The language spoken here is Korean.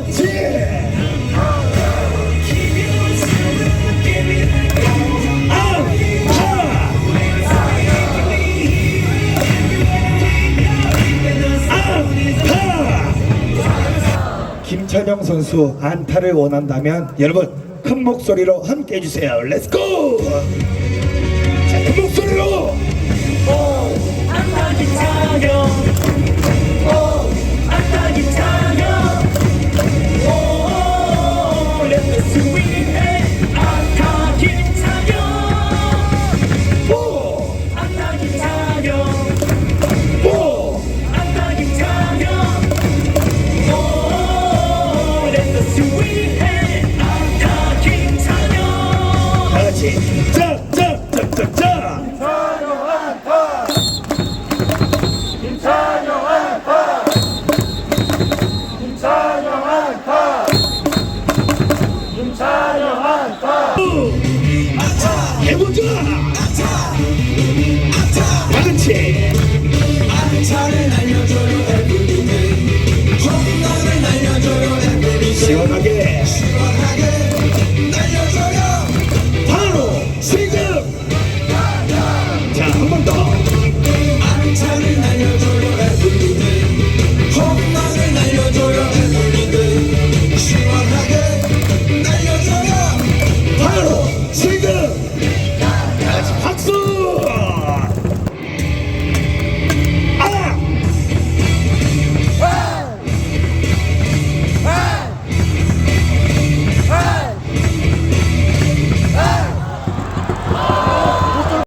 같이 김찬영 선수 안타를 원한다면 여러분 큰 목소리로 함께 해주세요. 렛츠고! 큰 목소리로! 같이. 짝짝짝짝짝 시원하게. 시원하게.